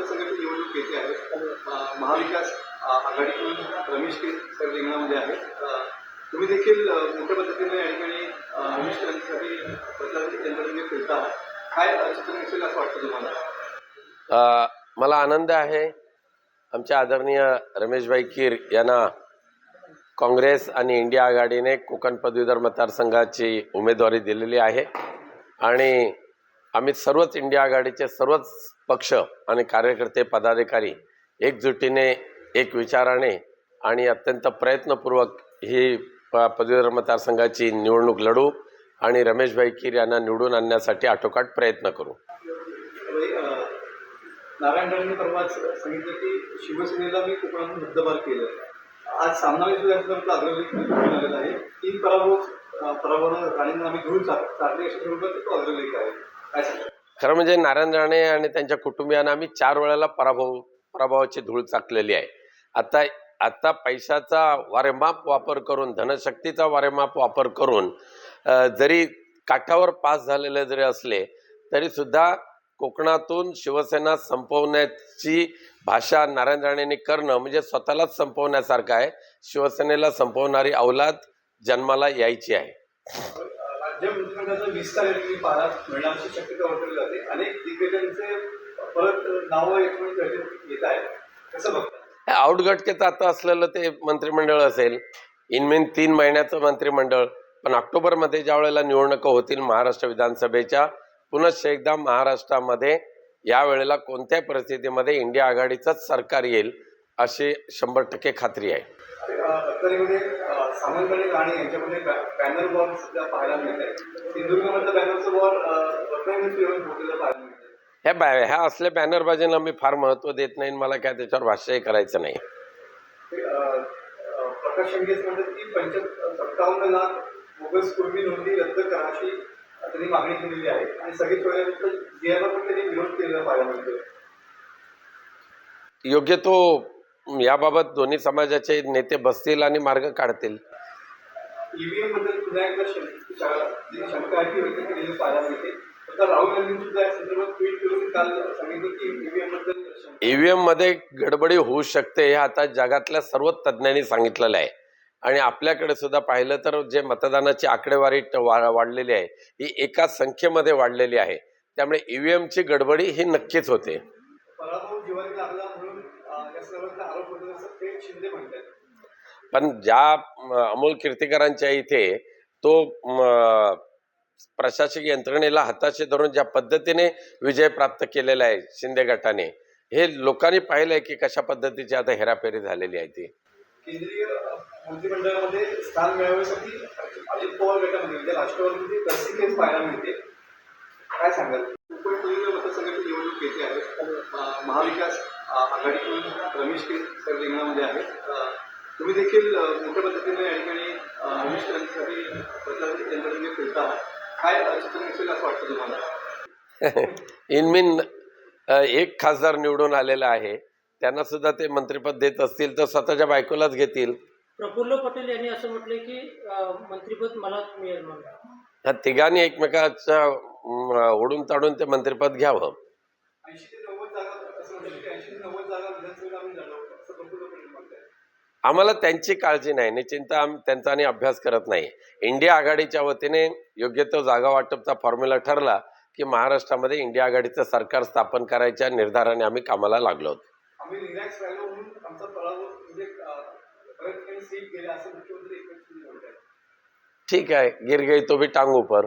मतदारसंघाची निवडणूक येते आहे. महाविकास अं, आघाडीकडून रमेश सर रिंगणामध्ये आहेत. तुम्ही देखील मोठ्या पद्धतीने या ठिकाणी रमेश क्रांतीसाठी प्रचाराची यंत्रणेने फिरता आहात. काय चित्र असेल असं वाटतं तुम्हाला? मला आनंद आहे. आमच्या आदरणीय रमेशभाई कीर यांना काँग्रेस आणि इंडिया आघाडीने कोकण पदवीधर मतदारसंघाची उमेदवारी दिलेली आहे. आणि आम्ही सर्वच इंडिया आघाडीचे सर्वच पक्ष आणि कार्यकर्ते पदाधिकारी एकजुटीने एक विचाराने आणि अत्यंत प्रयत्नपूर्वक ही प पदवीधर मतदारसंघाची निवडणूक लढू आणि रमेशभाई कीर यांना निवडून आणण्यासाठी आटोकाट प्रयत्न करू. नारायण परवाच सांगितलं की शिवसेनेला मी कोकणातून हद्दपार केलं. आज आहे. तीन पराभव आम्ही अशा स्वरूपात तो अग्रलेख आहे. खरं म्हणजे नारायण राणे आणि त्यांच्या कुटुंबियांना आम्ही चार वेळेला पराभव पराभवाची धूळ चाकलेली आहे. आता आता पैशाचा वारेमाप वापर करून धनशक्तीचा वारेमाप वापर करून जरी काठावर पास झालेले जरी असले तरी सुद्धा कोकणातून शिवसेना संपवण्याची भाषा नारायण राणेंनी करणं म्हणजे स्वतःलाच संपवण्यासारखं आहे. शिवसेनेला संपवणारी अवलाद जन्माला यायची आहे. मंत्रिमंडळाचा विस्तार या ठिकाणी पाहायला मिळण्याची शक्यता वर्तवली जाते. अनेक दिग्गजांचे परत नावं येत आहेत. कसं बघता? आउटगटकेत आता असलेलं ते मंत्रिमंडळ असेल इनमेन तीन महिन्याचं मंत्रिमंडळ पण ऑक्टोबरमध्ये ज्या वेळेला निवडणुका होतील महाराष्ट्र विधानसभेच्या पुनश्च एकदा महाराष्ट्रामध्ये या वेळेला कोणत्याही परिस्थितीमध्ये इंडिया आघाडीचंच सरकार येईल अशी शंभर टक्के खात्री आहे. सामंत आणि यांच्यामध्ये बॅनर वॉर सुद्धा पाहायला मिळत आहे. सिंधुदुर्गमधलं बॅनरचं वॉर पोहोचलेलं पाहायला मिळत. आहे ह्या बॅ ह्या असल्या बॅनरबाजींना मी फार महत्त्व देत नाही मला काय त्याच्यावर भाष्यही करायचं नाही. ते, अं, अं, प्रकाश शंकेच म्हणतात की पंच सत्तावन्न लाख बोगस कुर्मी नोंदी रद्द करा अशी त्यांनी मागणी केलेली आहे. आणि सगळी सोयीनंतर जी आर पण त्यांनी विरोध केलेला पाहायला मिळतोय. योग्य तो याबाबत दोन्ही समाजाचे नेते बसतील आणि मार्ग काढतील. ईव्हीएममध्ये गडबडी होऊ शकते हे आता जगातल्या सर्व तज्ज्ञांनी सांगितलेलं आहे. आणि आपल्याकडे सुद्धा पाहिलं तर जे मतदानाची आकडेवारी वाढलेली आहे ही एका संख्येमध्ये वाढलेली आहे. त्यामुळे ईव्हीएमची गडबडी ही नक्कीच होते. पण ज्या अमोल कीर्तिकरांच्या इथे तो म, प्रशासकीय यंत्रणेला हाताशी धरून ज्या पद्धतीने विजय प्राप्त केलेला आहे शिंदे गटाने हे लोकांनी पाहिलंय की कशा पद्धतीची आता हेराफेरी झालेली आहे ती? केंद्रीय मंत्रिमंडळामध्ये स्थान मिळवण्यासाठी अजित पवार गटामध्ये म्हणजे राष्ट्रवादीमध्ये तशी केस पाहायला मिळते. काय सांगाल? कोकण पदवीधर मतदारसंघाची निवडणूक येते आहे. अं, महाविकास अं, आघाडीकडून रमेश केसकर रिंगणामध्ये आहेत. तुम्ही देखील मोठ्या पद्धतीने या ठिकाणी रमेश क्रांतीसाठी प्रचाराची यंत्रणेने फिरता आहात. काय चित्र दिसेल असं वाटतं तुम्हाला? इनमिन एक खासदार निवडून आलेला आहे. त्यांना सुद्धा ते मंत्रिपद देत असतील तर स्वतःच्या बायकोलाच घेतील. प्रफुल्ल पटेल यांनी असं म्हटलंय की मंत्रिपद मलाच मिळेल म्हणून. ह्या तिघांनी एकमेकाच्या म, ओढून ताडून ते मंत्रिपद घ्यावं. आम्हाला त्यांची काळजी नाही निश्चिंत त्यांचा आणि अभ्यास करत नाही. इंडिया आघाडीच्या वतीने योग्य तो जागा वाटपचा फॉर्म्युला ठरला की महाराष्ट्रामध्ये इंडिया आघाडीचं सरकार स्थापन करायच्या निर्धाराने आम्ही कामाला लागलो पराभव म्हणजे ठीक आहे गिर गई तो भी टांग ऊपर